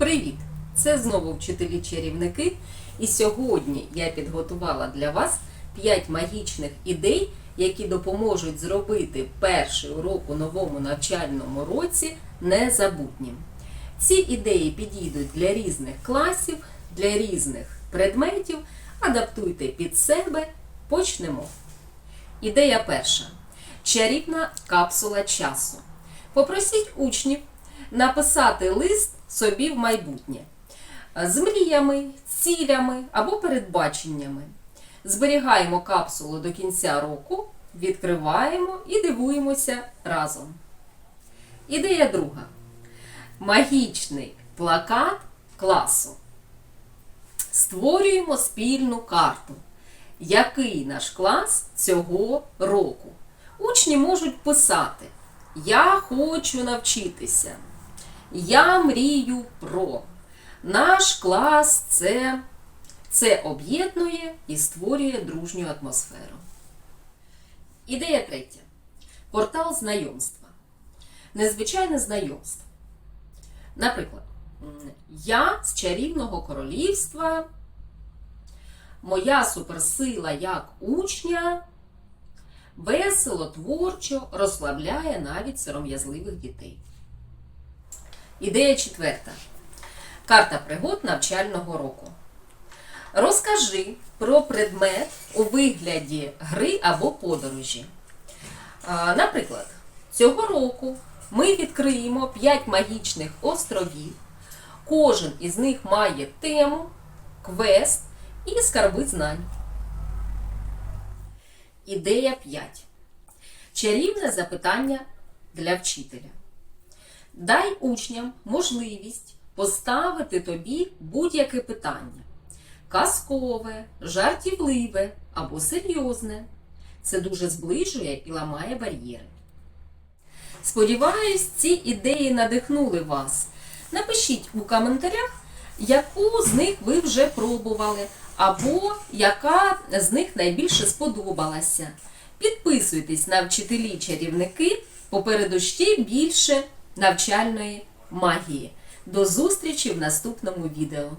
Привіт! Це знову вчителі-чарівники. І сьогодні я підготувала для вас 5 магічних ідей, які допоможуть зробити перший урок у новому навчальному році незабутнім. Ці ідеї підійдуть для різних класів, для різних предметів. Адаптуйте під себе. Почнемо. Ідея перша. Чарівна капсула часу. Попросіть учнів написати лист собі в майбутнє з мріями, цілями або передбаченнями. Зберігаємо капсулу до кінця року, відкриваємо і дивуємося разом. Ідея друга. Магічний плакат класу. Створюємо спільну карту. Який наш клас цього року? Учні можуть писати: Я хочу навчитися. Я мрію про. Наш клас це, це об'єднує і створює дружню атмосферу. Ідея третя. Портал знайомства. Незвичайне знайомство. Наприклад, я з чарівного королівства, моя суперсила як учня, весело, творчо розслабляє навіть сором'язливих дітей. Ідея четверта. Карта пригод навчального року. Розкажи про предмет у вигляді гри або подорожі. Наприклад, цього року ми відкриємо 5 магічних островів. Кожен із них має тему, квест і скарби знань. Ідея 5. Чарівне запитання для вчителя. Дай учням можливість поставити тобі будь-яке питання: казкове, жартівливе або серйозне. Це дуже зближує і ламає бар'єри. Сподіваюсь, ці ідеї надихнули вас. Напишіть у коментарях, яку з них ви вже пробували, або яка з них найбільше сподобалася. Підписуйтесь на вчителі-чарівники, попереду ще більше навчальної магії. До зустрічі в наступному відео.